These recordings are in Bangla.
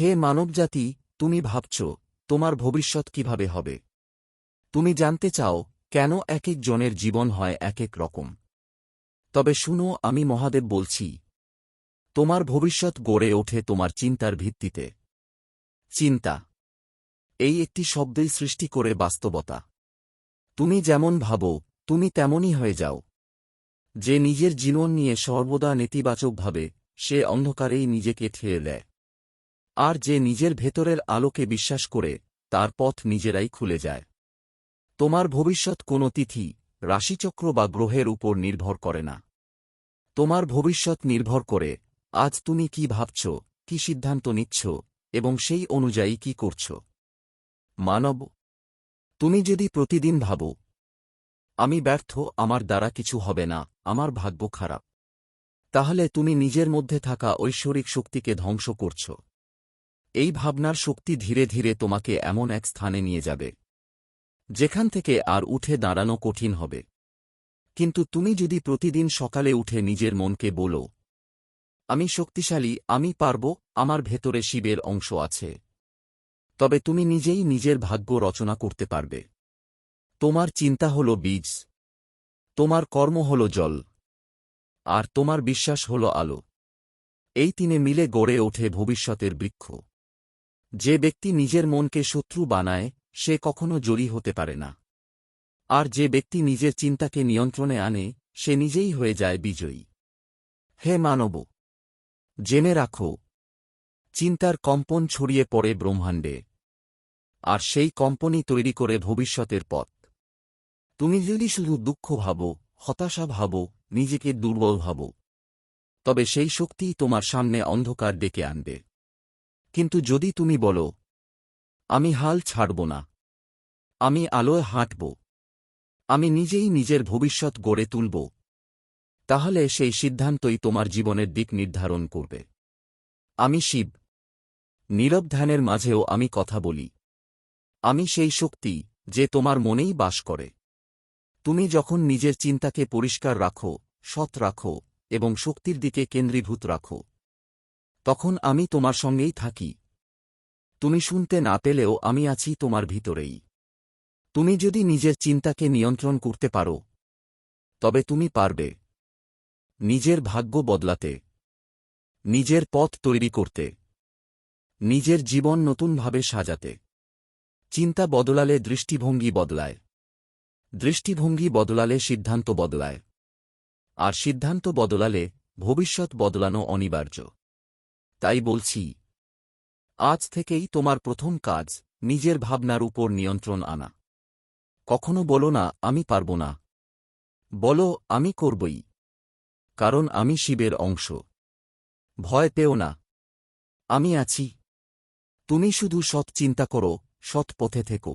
হে মানবজাতি, তুমি ভাবছ, তোমার ভবিষ্যৎ কীভাবে হবে? তুমি জানতে চাও, কেন এক এক জনের জীবন হয় এক এক রকম? তবে শুনো, আমি মহাদেব বলছি, তোমার ভবিষ্যৎ গড়ে ওঠে তোমার চিন্তার ভিত্তিতে। চিন্তা, এই একটি শব্দেই সৃষ্টি করে বাস্তবতা। তুমি যেমন ভাবো, তুমি তেমনই হয়ে যাও। যে নিজের জীবন নিয়ে সর্বদা নেতিবাচকভাবে, সে অন্ধকারেই নিজেকে ঠেয়ে দেয়। আর যে নিজের ভেতরের আলোকে বিশ্বাস করে, তার পথ নিজেরাই খুলে যায়। তোমার ভবিষ্যৎ কোনো তিথি, রাশিচক্র বা গ্রহের উপর নির্ভর করে না। তোমার ভবিষ্যৎ নির্ভর করে, আজ তুমি কি ভাবছ, কি সিদ্ধান্ত নিচ্ছ, এবং সেই অনুযায়ী কি করছ। মানব, তুমি যদি প্রতিদিন ভাবো, আমি ব্যর্থ, আমার দ্বারা কিছু হবে না, আমার ভাগ্য খারাপ, তাহলে তুমি নিজের মধ্যে থাকা ঐশ্বরিক শক্তিকে ধ্বংস করছ। এই ভাবনার শক্তি ধীরে ধীরে তোমাকে এমন এক স্থানে নিয়ে যাবে, যেখান থেকে আর উঠে দাঁড়ানো কঠিন হবে। কিন্তু তুমি যদি প্রতিদিন সকালে উঠে নিজের মনকে বলো, আমি শক্তিশালী, আমি পারব, আমার ভেতরে শিবের অংশ আছে। তবে তুমি নিজেই নিজের ভাগ্য রচনা করতে পারবে। তোমার চিন্তা হল বীজ, তোমার কর্ম হল জল, আর তোমার বিশ্বাস হল আলো। এই তিনে মিলে গড়ে ওঠে ভবিষ্যতের বৃক্ষ। যে ব্যক্তি নিজের মনকে শত্রু বানায়, সে কখনো জয়ী হতে পারে না। আর যে ব্যক্তি নিজের চিন্তাকে নিয়ন্ত্রণে আনে, সে নিজেই হয়ে যায় বিজয়ী। হে মানব! জেনে রাখো, চিন্তার কম্পন ছড়িয়ে পড়ে ব্রহ্মাণ্ডে। আর সেই কম্পনই তৈরি করে ভবিষ্যতের পথ। তুমি যদি শুধু দুঃখ ভাবো, হতাশা ভাবো, নিজেকে দুর্বল ভাবো, তবে সেই শক্তিই তোমার সামনে অন্ধকার ডেকে আনবে। কিন্তু যদি তুমি বলো, আমি হাল ছাড়ব না। আমি আলোয় হাঁটব। আমি নিজেই নিজের ভবিষ্যৎ গড়ে তুলব। তাহলে সেই সিদ্ধান্তই তোমার জীবনের দিক নির্ধারণ করবে। আমি শিব। নীরব ধ্যানের মাঝেও আমি কথা বলি। আমি সেই শক্তি যে তোমার মনেই বাস করে। তুমি যখন নিজের চিন্তাকে পরিষ্কার রাখো, সৎ রাখো এবং শক্তির দিকে কেন্দ্রীভূত রাখো তখন আমি তোমার সঙ্গেই থাকি। তুমি শুনতে না পেলেও আমি আছি তোমার ভিতরেই। তুমি যদি নিজের চিন্তাকে নিয়ন্ত্রণ করতে পারো, তবে তুমি পারবে। নিজের ভাগ্য বদলাতে, নিজের পথ তৈরি করতে, নিজের জীবন নতুনভাবে সাজাতে। চিন্তা বদলালে দৃষ্টিভঙ্গি বদলায়। দৃষ্টিভঙ্গি বদলালে সিদ্ধান্ত বদলায়। আর সিদ্ধান্ত বদলালে ভবিষ্যৎ বদলানো অনিবার্য। তাই বলছি, আজ থেকেই তোমার প্রথম কাজ নিজের ভাবনার উপর নিয়ন্ত্রণ আনা। কখনো বলো না, আমি পারব না। বলো, আমি করবই, কারণ আমি শিবের অংশ। ভয় পেও না, আমি আছি। তুমি শুধু সৎ চিন্তা করো, সৎ পথে থেকো।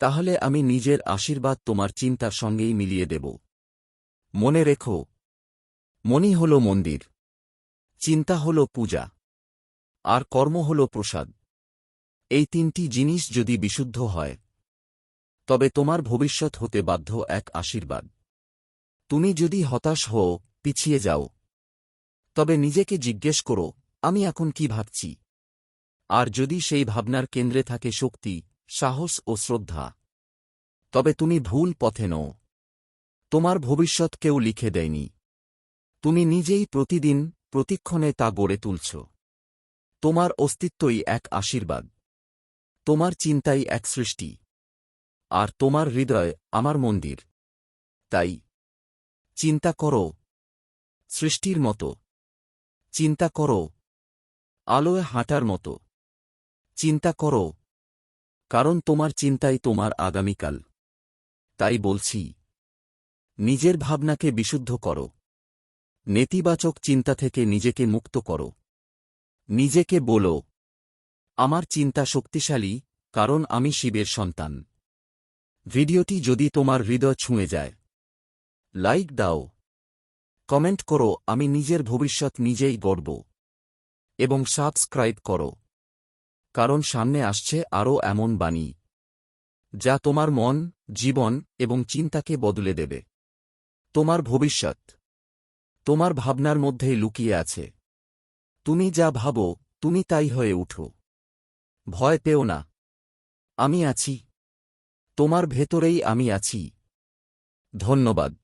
তাহলে আমি নিজের আশীর্বাদ তোমার চিন্তার সঙ্গেই মিলিয়ে দেব। মনে রেখো মনি হল মন্দির। চিন্তা হল পূজা। আর কর্ম হল প্রসাদ। এই তিনটি জিনিস যদি বিশুদ্ধ হয়, তবে তোমার ভবিষ্যৎ হতে বাধ্য এক আশীর্বাদ। তুমি যদি হতাশ হও, পিছিয়ে যাও। তবে নিজেকে জিজ্ঞেস করো, আমি এখন কি ভাবছি? আর যদি সেই ভাবনার কেন্দ্রে থাকে শক্তি, সাহস ও শ্রদ্ধা, তবে তুমি ভুল পথে নও। তোমার ভবিষ্যৎ কেউ লিখে দেয়নি। তুমি নিজেই প্রতিদিন প্রতিক্ষণে তা গড়ে তুলছ। তোমার অস্তিত্বই এক আশীর্বাদ। তোমার চিন্তাই এক সৃষ্টি। আর তোমার হৃদয় আমার মন্দির। তাই, চিন্তা করো, সৃষ্টির মতো। চিন্তা করো, আলোয় হাঁটার মতো। চিন্তা করো, কারণ তোমার চিন্তাই তোমার আগামীকাল। তাই বলছি, নিজের ভাবনাকে বিশুদ্ধ করো। নেতিবাচক চিন্তা থেকে নিজেকে মুক্ত করো। নিজেকে বলো, আমার চিন্তা শক্তিশালী, কারণ আমি শিবের সন্তান। ভিডিওটি যদি তোমার হৃদয় ছুঁয়ে যায়, লাইক দাও। কমেন্ট করো, আমি নিজের ভবিষ্যৎ নিজেই গড়ব এবং সাবস্ক্রাইব করো। কারণ সামনে আসছে আরও এমন বাণী, যা তোমার মন, জীবন এবং চিন্তাকে বদলে দেবে। তোমার ভবিষ্যৎ তোমার ভাবনার মধ্যেই লুকিয়ে আছে। তুমি যা ভাবো, তুমি তাই হয়ে উঠো। ভয় পেও না। আমি আছি। তোমার ভেতরেই আমি আছি। ধন্যবাদ।